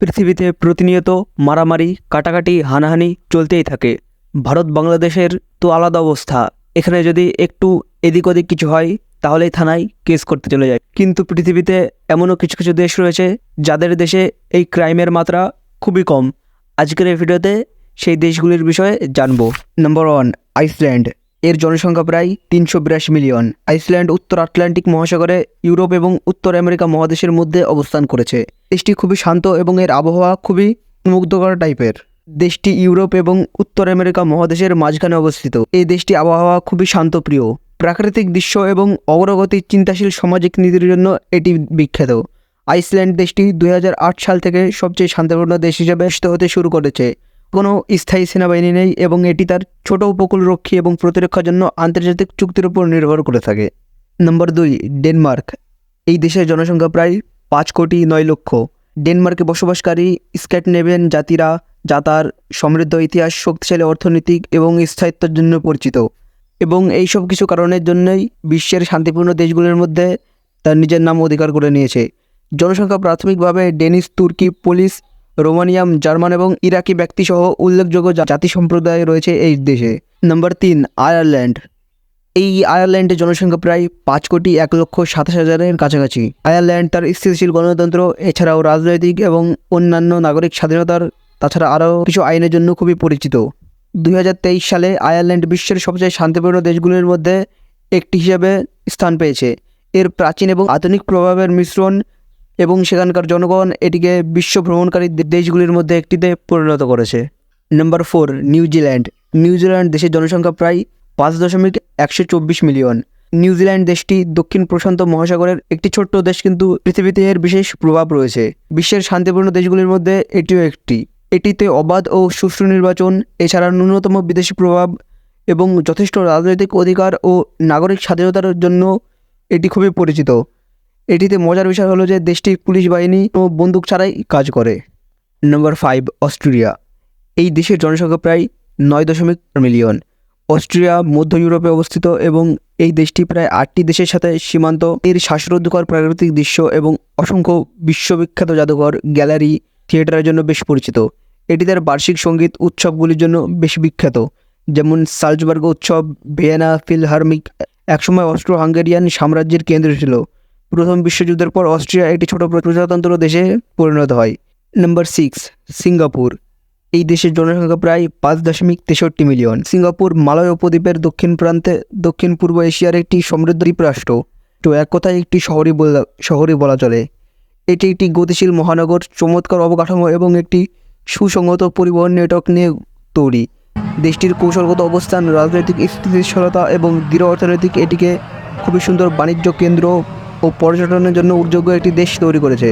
পৃথিবীতে প্রতিনিয়ত মারামারি, কাটাকাটি, হানাহানি চলতেই থাকে। ভারত, বাংলাদেশের তো আলাদা অবস্থা। এখানে যদি একটু এদিক ওদিক কিছু হয়, তাহলেই থানায় কেস করতে চলে যায়। কিন্তু পৃথিবীতে এমনও কিছু কিছু দেশ রয়েছে, যাদের দেশে এই ক্রাইমের মাত্রা খুবই কম। আজকের এই ভিডিওতে সেই দেশগুলির বিষয়ে জানব। নম্বর ওয়ান আইসল্যান্ড এর জনসংখ্যা প্রায় তিনশো বিরাশি মিলিয়ন। আইসল্যান্ড উত্তর আটলান্টিক মহাসাগরে ইউরোপ এবং উত্তর আমেরিকা মহাদেশের মধ্যে অবস্থান করেছে। দেশটি খুবই শান্ত এবং এর আবহাওয়া খুবই মুগ্ধকর টাইপের। দেশটি ইউরোপ এবং উত্তর আমেরিকা মহাদেশের মাঝখানে অবস্থিত। এই দেশটি আবহাওয়া খুবই শান্তপ্রিয়। প্রাকৃতিক দৃশ্য এবং অগ্রগতির চিন্তাশীল সামাজিক নীতির জন্য এটি বিখ্যাত। আইসল্যান্ড দেশটি দুই হাজার আট সাল থেকে সবচেয়ে শান্তিপূর্ণ দেশ হিসেবে ব্যস্ত হতে শুরু করেছে। কোনো স্থায়ী সেনাবাহিনী নেই এবং এটি তার ছোট উপকূলরক্ষী এবং প্রতিরক্ষার জন্য আন্তর্জাতিক চুক্তির উপর নির্ভর করে থাকে। নম্বর দুই, ডেনমার্ক। এই দেশের জনসংখ্যা প্রায় পাঁচ কোটি নয় লক্ষ। ডেনমার্কে বসবাসকারী স্ক্যাটনেভিয়ান জাতিরা যা তার সমৃদ্ধ ইতিহাস, শক্তিশালী অর্থনৈতিক এবং স্থায়িত্বের জন্য পরিচিত। এবং এই সব কিছু কারণের জন্যই বিশ্বের শান্তিপূর্ণ দেশগুলোর মধ্যে তার নিজের নাম অধিকার করে নিয়েছে। জনসংখ্যা প্রাথমিকভাবে ডেনিস তুর্কি, পুলিশ, রোমানিয়াম, জার্মান এবং ইরাকি ব্যক্তিসহ উল্লেখযোগ্য জাতি সম্প্রদায় রয়েছে এই দেশে। নম্বর তিন, আয়ারল্যান্ড। এই আয়ারল্যান্ডের জনসংখ্যা প্রায় পাঁচ কোটি এক লক্ষ সাতাশ হাজারের কাছাকাছি। আয়ারল্যান্ড তার স্থিতিশীল গণতন্ত্র, এছাড়াও রাজনৈতিক এবং অন্যান্য নাগরিক স্বাধীনতার, তাছাড়া আরও কিছু আইনের জন্য খুবই পরিচিত। দুই হাজার তেইশ সালে আয়ারল্যান্ড বিশ্বের সবচেয়ে শান্তিপূর্ণ দেশগুলির মধ্যে একটি হিসাবে স্থান পেয়েছে। এর প্রাচীন এবং আধুনিক প্রভাবের মিশ্রণ এবং সেখানকার জনগণ এটিকে বিশ্ব ভ্রমণকারী দেশগুলির মধ্যে একটিতে পরিণত করেছে। নম্বর ফোর, নিউজিল্যান্ড। নিউজিল্যান্ড দেশের জনসংখ্যা প্রায় পাঁচ দশমিক একশো চব্বিশ মিলিয়ন। নিউজিল্যান্ড দেশটি দক্ষিণ প্রশান্ত মহাসাগরের একটি ছোট্ট দেশ, কিন্তু পৃথিবীতে এর বিশেষ প্রভাব রয়েছে। বিশ্বের শান্তিপূর্ণ দেশগুলির মধ্যে এটিও একটি। এটিতে অবাধ ও সুষ্ঠু নির্বাচন, এছাড়া ন্যূনতম বিদেশি প্রভাব এবং যথেষ্ট রাজনৈতিক অধিকার ও নাগরিক স্বাধীনতার জন্য এটি খুবই পরিচিত। এটিতে মজার বিষয় হলো যে দেশটির পুলিশ বাহিনী ও বন্দুক ছাড়াই কাজ করে। নম্বর ফাইভ অস্ট্রেলিয়া এই দেশের জনসংখ্যা প্রায় নয় দশমিক মিলিয়ন। অস্ট্রিয়া, মধ্য ইউরোপে অবস্থিত এবং এই দেশটি প্রায় আটটি দেশের সাথে সীমান্ত। এর শ্বাসরুদ্ধকর প্রাকৃতিক দৃশ্য এবং অসংখ্য বিশ্ববিখ্যাত জাদুঘর, গ্যালারি, থিয়েটারের জন্য বেশ পরিচিত। এটি তার বার্ষিক সংগীত উৎসবগুলির জন্য বেশ বিখ্যাত, যেমন সালজবার্গ উৎসব, ভিয়েনা ফিলহার্মিক, একসময় অস্ট্রো হাঙ্গেরিয়ান সাম্রাজ্যের কেন্দ্র ছিল। প্রথম বিশ্বযুদ্ধের পর অস্ট্রিয়া একটি ছোট প্রজাতন্ত্র দেশে পরিণত হয়। Number six, Singapore. এই দেশের জনসংখ্যা প্রায় পাঁচ দশমিক তেষট্টি মিলিয়ন। সিঙ্গাপুর, মালয় উপদ্বীপের দক্ষিণ প্রান্তে দক্ষিণ পূর্ব এশিয়ার একটি সমৃদ্ধ দ্বীপরাষ্ট্র তো এক কথায় একটি শহরই বলা শহরই বলা চলে। এটি একটি গতিশীল মহানগর, চমৎকার অবকাঠামো এবং একটি সুসংহত পরিবহন নেটওয়ার্ক নিয়ে তৈরি। দেশটির কৌশলগত অবস্থান, রাজনৈতিক স্থিতিশীলতা এবং দৃঢ় অর্থনৈতিক এটিকে খুবই সুন্দর বাণিজ্য কেন্দ্র ও পর্যটনের জন্য উদ্যোগ্য একটি দেশ তৈরি করেছে।